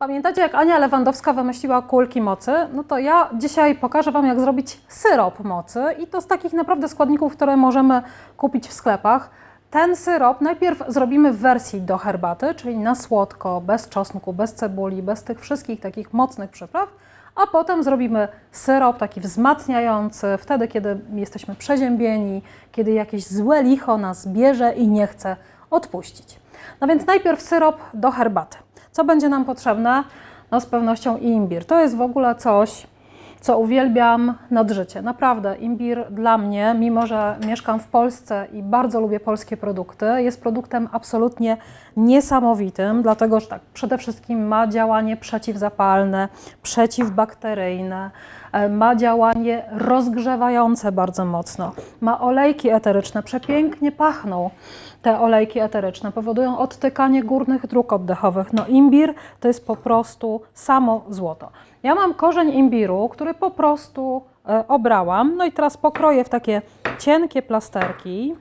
Pamiętacie, jak Ania Lewandowska wymyśliła kulki mocy? No to ja dzisiaj pokażę Wam, jak zrobić syrop mocy i to z takich naprawdę składników, które możemy kupić w sklepach. Ten syrop najpierw zrobimy w wersji do herbaty, czyli na słodko, bez czosnku, bez cebuli, bez tych wszystkich takich mocnych przypraw, a potem zrobimy syrop taki wzmacniający, wtedy, kiedy jesteśmy przeziębieni, kiedy jakieś złe licho nas bierze i nie chce odpuścić. No więc najpierw syrop do herbaty. Co będzie nam potrzebne? No z pewnością imbir. To jest w ogóle coś, co uwielbiam nad życie. Naprawdę, imbir dla mnie, mimo że mieszkam w Polsce i bardzo lubię polskie produkty, jest produktem absolutnie niesamowitym, dlatego że tak, przede wszystkim ma działanie przeciwzapalne, przeciwbakteryjne, e, ma działanie rozgrzewające bardzo mocno, ma olejki eteryczne, przepięknie pachną te olejki eteryczne, powodują odtykanie górnych dróg oddechowych. No imbir to jest po prostu samo złoto. Ja mam korzeń imbiru, który po prostu e, obrałam, no i teraz pokroję w takie cienkie plasterki.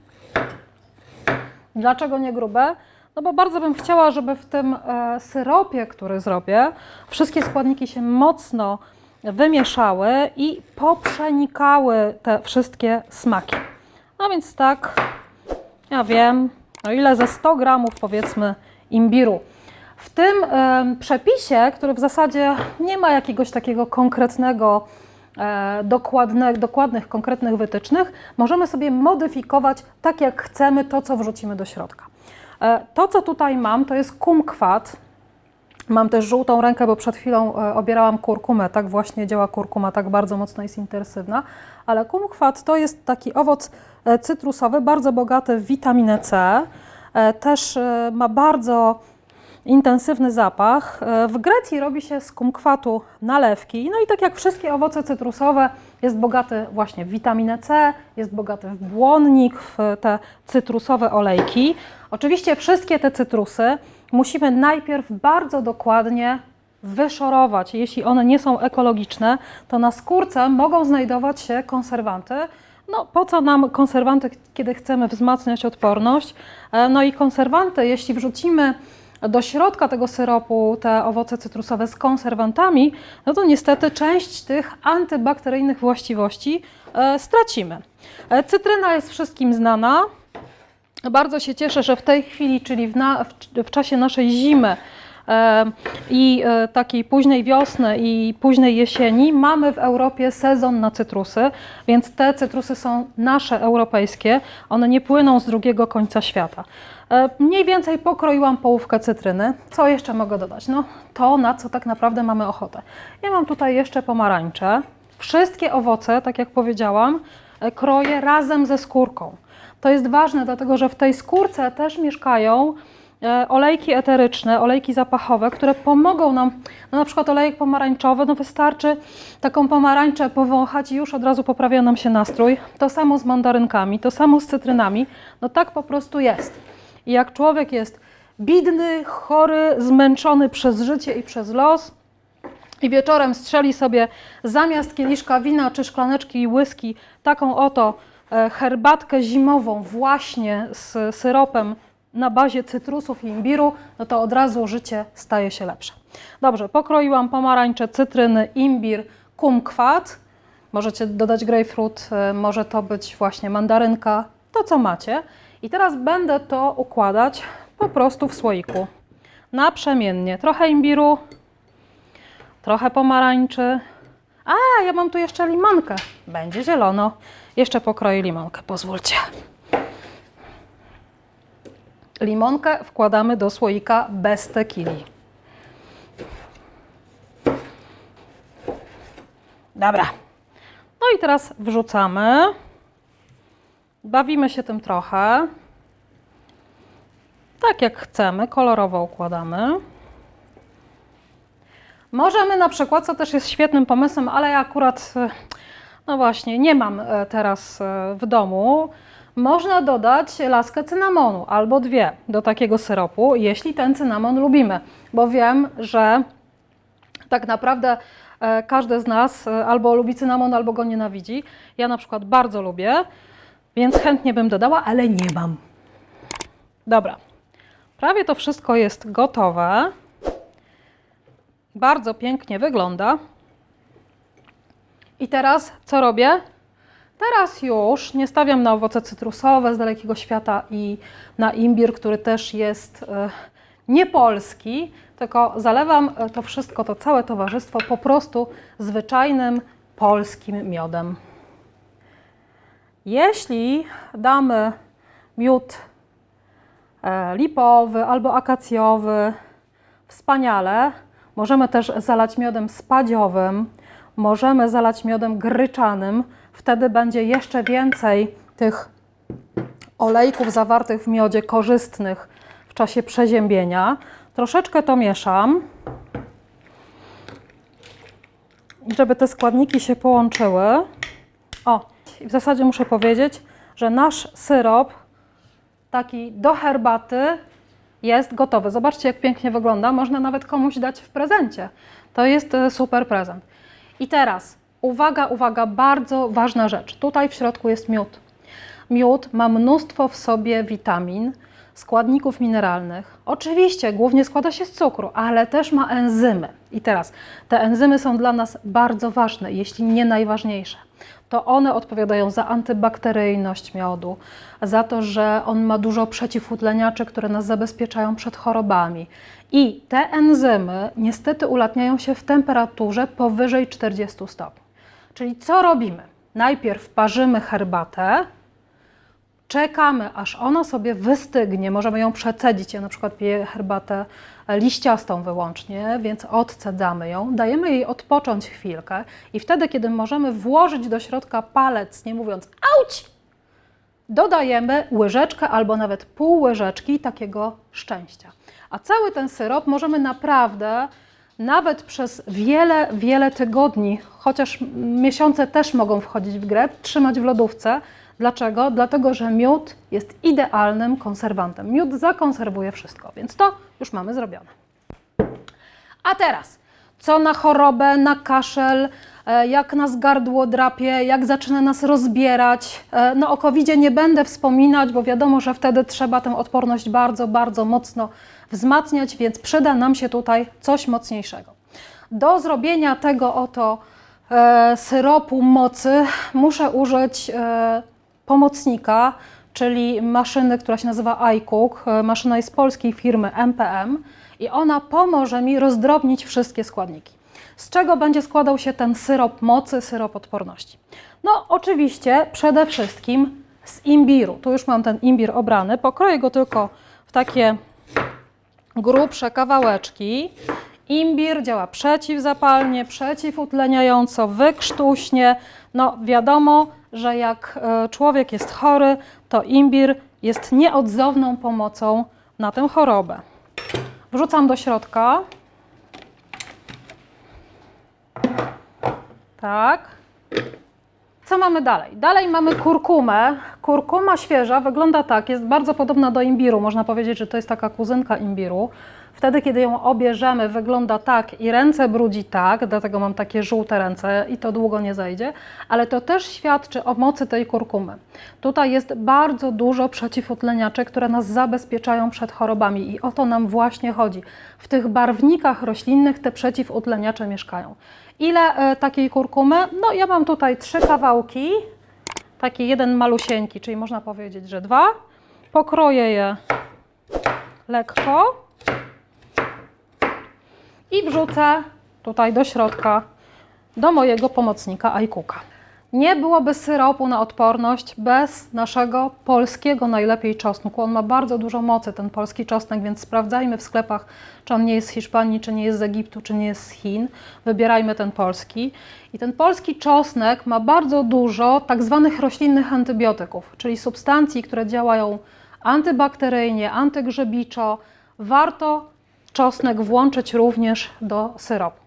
Dlaczego nie grube? No bo bardzo bym chciała, żeby w tym e, syropie, który zrobię, wszystkie składniki się mocno wymieszały i poprzenikały te wszystkie smaki. No więc tak, ja wiem, no ile ze 100 gramów powiedzmy imbiru. W tym przepisie, który w zasadzie nie ma jakiegoś takiego konkretnego, e, dokładne, dokładnych, konkretnych wytycznych, możemy sobie modyfikować tak, jak chcemy to, co wrzucimy do środka. E, to, co tutaj mam, to jest kumkwat. Mam też żółtą rękę, bo przed chwilą e, obierałam kurkumę. Tak właśnie działa kurkuma, tak bardzo mocno jest intensywna. Ale kumkwat to jest taki owoc cytrusowy, bardzo bogaty w witaminę C. Też ma bardzo intensywny zapach. E, W Grecji robi się z kumkwatu nalewki. No i tak jak wszystkie owoce cytrusowe, jest bogaty właśnie w witaminę C, jest bogaty w błonnik, w te cytrusowe olejki. Oczywiście wszystkie te cytrusy musimy najpierw bardzo dokładnie wyszorować. Jeśli one nie są ekologiczne, to na skórce mogą znajdować się konserwanty. No, po co nam konserwanty, kiedy chcemy wzmacniać odporność? E, No i konserwanty, jeśli wrzucimy do środka tego syropu te owoce cytrusowe z konserwantami, no to niestety część tych antybakteryjnych właściwości e, stracimy. E, Cytryna jest wszystkim znana. Bardzo się cieszę, że w tej chwili, czyli w, na, w, w czasie naszej zimy i e, takiej późnej wiosny i późnej jesieni, mamy w Europie sezon na cytrusy, więc te cytrusy są nasze europejskie, one nie płyną z drugiego końca świata. E, mniej więcej pokroiłam połówkę cytryny. Co jeszcze mogę dodać? No to, na co tak naprawdę mamy ochotę. Ja mam tutaj jeszcze pomarańcze. Wszystkie owoce, tak jak powiedziałam, e, kroję razem ze skórką. To jest ważne, dlatego że w tej skórce też mieszkają olejki eteryczne, olejki zapachowe, które pomogą nam, no na przykład olejek pomarańczowy, no wystarczy taką pomarańczę powąchać i już od razu poprawia nam się nastrój. To samo z mandarynkami, to samo z cytrynami, no tak po prostu jest. I jak człowiek jest bidny, chory, zmęczony przez życie i przez los, i wieczorem strzeli sobie zamiast kieliszka wina czy szklaneczki whisky taką oto e, herbatkę zimową właśnie z syropem na bazie cytrusów i imbiru, no to od razu życie staje się lepsze. Dobrze, pokroiłam pomarańcze, cytryny, imbir, kumkwat. Możecie dodać grapefruit, e, może to być właśnie mandarynka, to co macie. I teraz będę to układać po prostu w słoiku. Naprzemiennie. Trochę imbiru, trochę pomarańczy. A, ja mam tu jeszcze limonkę. Będzie zielono. Jeszcze pokroję limonkę, pozwólcie. Limonkę wkładamy do słoika bez tekili. Dobra. No i teraz wrzucamy. Bawimy się tym trochę. Tak jak chcemy, kolorowo układamy. Możemy na przykład, co też jest świetnym pomysłem, ale ja akurat, e, no właśnie, nie mam e, teraz e, w domu, można dodać laskę cynamonu albo dwie do takiego syropu, jeśli ten cynamon lubimy, bo wiem, że tak naprawdę e, każdy z nas e, albo lubi cynamon, albo go nienawidzi. Ja na przykład bardzo lubię, więc chętnie bym dodała, ale nie mam. Dobra, prawie to wszystko jest gotowe. Bardzo pięknie wygląda. I teraz co robię? Teraz już nie stawiam na owoce cytrusowe z dalekiego świata i na imbir, który też jest e, niepolski, tylko zalewam e, to wszystko, to całe towarzystwo po prostu zwyczajnym polskim miodem. Jeśli damy miód e, lipowy albo akacjowy, wspaniale. Możemy też zalać miodem spadziowym, możemy zalać miodem gryczanym. Wtedy będzie jeszcze więcej tych olejków zawartych w miodzie korzystnych w czasie przeziębienia. Troszeczkę to mieszam, żeby te składniki się połączyły. O, w zasadzie muszę powiedzieć, że nasz syrop taki do herbaty jest gotowy. Zobaczcie, jak pięknie wygląda. Można nawet komuś dać w prezencie. To jest e, super prezent. I teraz, uwaga, uwaga, bardzo ważna rzecz. Tutaj w środku jest miód. Miód ma mnóstwo w sobie witamin, składników mineralnych. Oczywiście głównie składa się z cukru, ale też ma enzymy. I teraz te enzymy są dla nas bardzo ważne, jeśli nie najważniejsze. To one odpowiadają za antybakteryjność miodu, za to, że on ma dużo przeciwutleniaczy, które nas zabezpieczają przed chorobami. I te enzymy niestety ulatniają się w temperaturze powyżej 40 stopni. Czyli co robimy? Najpierw parzymy herbatę, czekamy, aż ona sobie wystygnie. Możemy ją przecedzić. Ja na przykład piję herbatę liściastą wyłącznie, więc odcedzamy ją, dajemy jej odpocząć chwilkę i wtedy, kiedy możemy włożyć do środka palec, nie mówiąc auć, dodajemy łyżeczkę albo nawet pół łyżeczki takiego szczęścia. A cały ten syrop możemy naprawdę nawet przez wiele, wiele tygodni, chociaż miesiące też mogą wchodzić w grę, trzymać w lodówce. Dlaczego? Dlatego, że miód jest idealnym konserwantem. Miód zakonserwuje wszystko, więc to już mamy zrobione. A teraz, co na chorobę, na kaszel, jak nas gardło drapie, jak zaczyna nas rozbierać. E, No o covid nie będę wspominać, bo wiadomo, że wtedy trzeba tę odporność bardzo, bardzo mocno wzmacniać, więc przyda nam się tutaj coś mocniejszego. Do zrobienia tego oto e, syropu mocy muszę użyć e, pomocnika, czyli maszyny, która się nazywa iCook. E, Maszyna jest polskiej firmy MPM i ona pomoże mi rozdrobnić wszystkie składniki. Z czego będzie składał się ten syrop mocy, syrop odporności? No, oczywiście przede wszystkim z imbiru. Tu już mam ten imbir obrany. Pokroję go tylko w takie grubsze kawałeczki. Imbir działa przeciwzapalnie, przeciwutleniająco, wykrztuśnie. No wiadomo, że jak e, człowiek jest chory, to imbir jest nieodzowną pomocą na tę chorobę. Wrzucam do środka. Tak. Co mamy dalej? Dalej mamy kurkumę. Kurkuma świeża wygląda tak, jest bardzo podobna do imbiru. Można powiedzieć, że to jest taka kuzynka imbiru. Wtedy, kiedy ją obierzemy, wygląda tak i ręce brudzi tak, dlatego mam takie żółte ręce i to długo nie zajdzie, ale to też świadczy o mocy tej kurkumy. Tutaj jest bardzo dużo przeciwutleniaczy, które nas zabezpieczają przed chorobami i o to nam właśnie chodzi. W tych barwnikach roślinnych te przeciwutleniacze mieszkają. Ile e, takiej kurkumy? No ja mam tutaj trzy kawałki, taki jeden malusieńki, czyli można powiedzieć, że dwa. Pokroję je lekko i wrzucę tutaj do środka do mojego pomocnika iCooka. Nie byłoby syropu na odporność bez naszego polskiego najlepiej czosnku. On ma bardzo dużo mocy, ten polski czosnek, więc sprawdzajmy w sklepach, czy on nie jest z Hiszpanii, czy nie jest z Egiptu, czy nie jest z Chin. Wybierajmy ten polski. I ten polski czosnek ma bardzo dużo tak zwanych roślinnych antybiotyków, czyli substancji, które działają antybakteryjnie, antygrzebiczo. Warto czosnek włączyć również do syropu.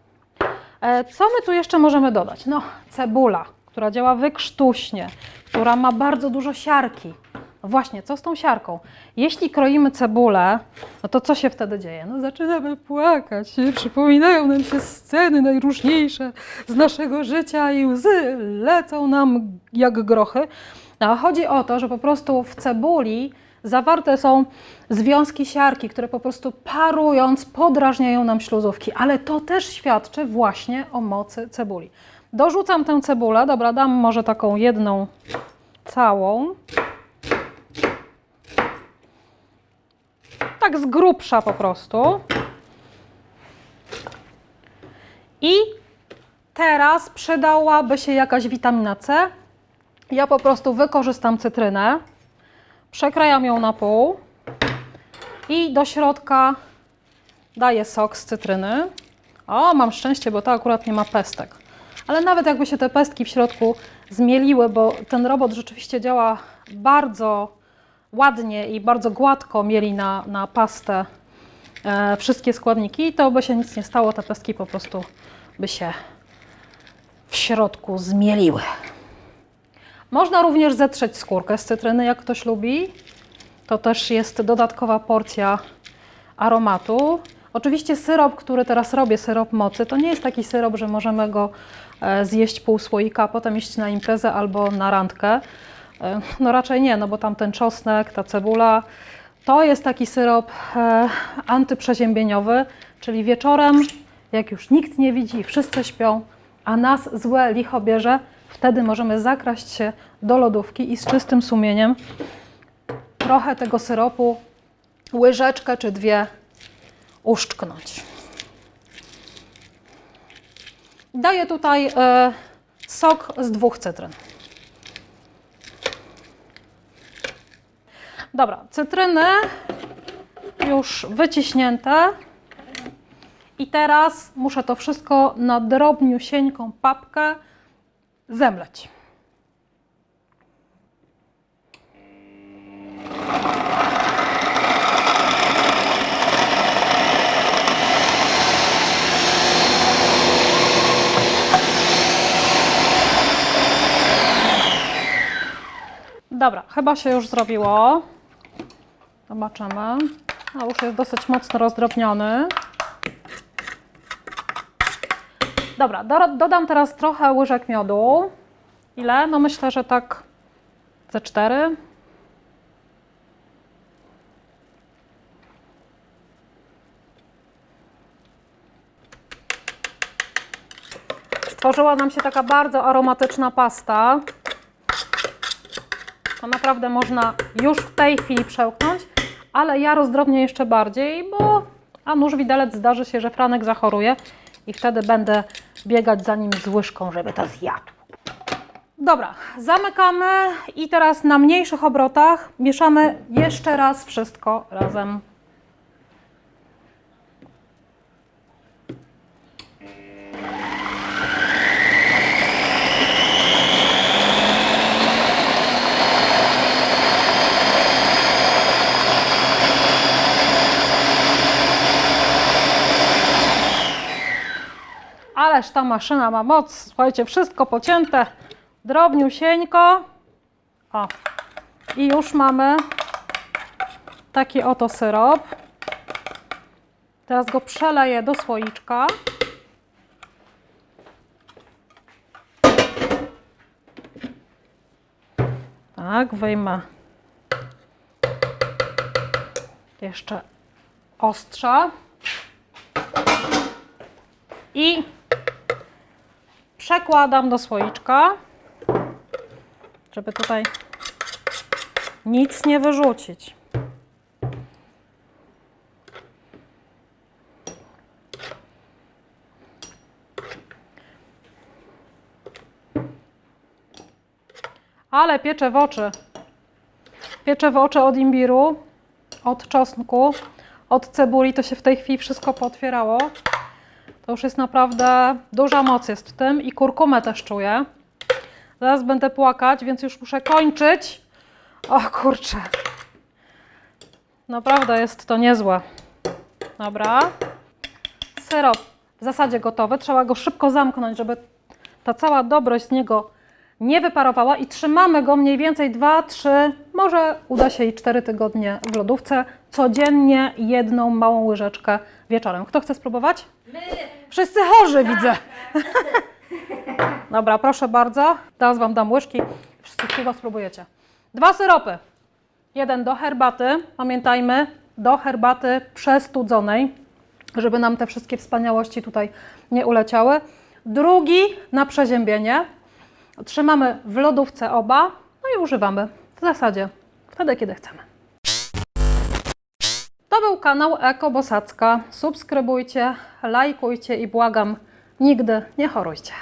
E, Co my tu jeszcze możemy dodać? No, cebula, która działa wykrztuśnie, która ma bardzo dużo siarki. No właśnie, co z tą siarką? Jeśli kroimy cebulę, no to co się wtedy dzieje? No zaczynamy płakać, przypominają nam się sceny najróżniejsze z naszego życia i łzy lecą nam jak grochy. No, a chodzi o to, że po prostu w cebuli zawarte są związki siarki, które po prostu parując podrażniają nam śluzówki, ale to też świadczy właśnie o mocy cebuli. Dorzucam tę cebulę, dobra, dam może taką jedną całą. Tak z grubsza po prostu. I teraz przydałaby się jakaś witamina C. Ja po prostu wykorzystam cytrynę, przekrajam ją na pół i do środka daję sok z cytryny. O, mam szczęście, bo to akurat nie ma pestek. Ale nawet jakby się te pestki w środku zmieliły, bo ten robot rzeczywiście działa bardzo ładnie i bardzo gładko mieli na, na pastę e, wszystkie składniki, to by się nic nie stało, te pestki po prostu by się w środku zmieliły. Można również zetrzeć skórkę z cytryny, jak ktoś lubi. To też jest dodatkowa porcja aromatu. Oczywiście syrop, który teraz robię, syrop mocy, to nie jest taki syrop, że możemy go e, zjeść pół słoika, a potem iść na imprezę albo na randkę. E, No raczej nie, no bo tam ten czosnek, ta cebula, to jest taki syrop e, antyprzeziębieniowy, czyli wieczorem, jak już nikt nie widzi, wszyscy śpią, a nas złe licho bierze, wtedy możemy zakraść się do lodówki i z czystym sumieniem trochę tego syropu, łyżeczkę czy dwie uszczknąć. Daję tutaj e, sok z dwóch cytryn. Dobra, cytryny już wyciśnięte. I teraz muszę to wszystko na drobniusieńką papkę zemleć. Dobra, chyba się już zrobiło. Zobaczymy. A już jest dosyć mocno rozdrobniony. Dobra, do, dodam teraz trochę łyżek miodu. Ile? No myślę, że tak ze cztery. Stworzyła nam się taka bardzo aromatyczna pasta. To naprawdę można już w tej chwili przełknąć, ale ja rozdrobnię jeszcze bardziej, bo a nuż widelec zdarzy się, że Franek zachoruje i wtedy będę biegać za nim z łyżką, żeby to zjadł. Dobra, zamykamy i teraz na mniejszych obrotach mieszamy jeszcze raz wszystko razem. Ależ ta maszyna ma moc. Słuchajcie, wszystko pocięte drobniusieńko. O. I już mamy taki oto syrop. Teraz go przeleję do słoiczka. Tak, wyjmę jeszcze ostrza. I przekładam do słoiczka, żeby tutaj nic nie wyrzucić. Ale pieczę w oczy. Pieczę w oczy od imbiru, od czosnku, od cebuli. To się w tej chwili wszystko pootwierało. To już jest naprawdę duża moc jest w tym i kurkumę też czuję. Zaraz będę płakać, więc już muszę kończyć. O kurczę. Naprawdę jest to niezłe. Dobra. Syrop w zasadzie gotowy. Trzeba go szybko zamknąć, żeby ta cała dobrość z niego nie wyparowała i trzymamy go mniej więcej 2, 3, może uda się i 4 tygodnie w lodówce. Codziennie jedną małą łyżeczkę wieczorem. Kto chce spróbować? Wszyscy chorzy widzę. Dobra, proszę bardzo. Teraz Wam dam łyżki. Chyba spróbujecie. Dwa syropy. Jeden do herbaty, pamiętajmy, do herbaty przestudzonej, żeby nam te wszystkie wspaniałości tutaj nie uleciały. Drugi na przeziębienie. Trzymamy w lodówce oba, no i używamy w zasadzie wtedy, kiedy chcemy. To był kanał Eko Bosacka. Subskrybujcie, lajkujcie i błagam, nigdy nie chorujcie.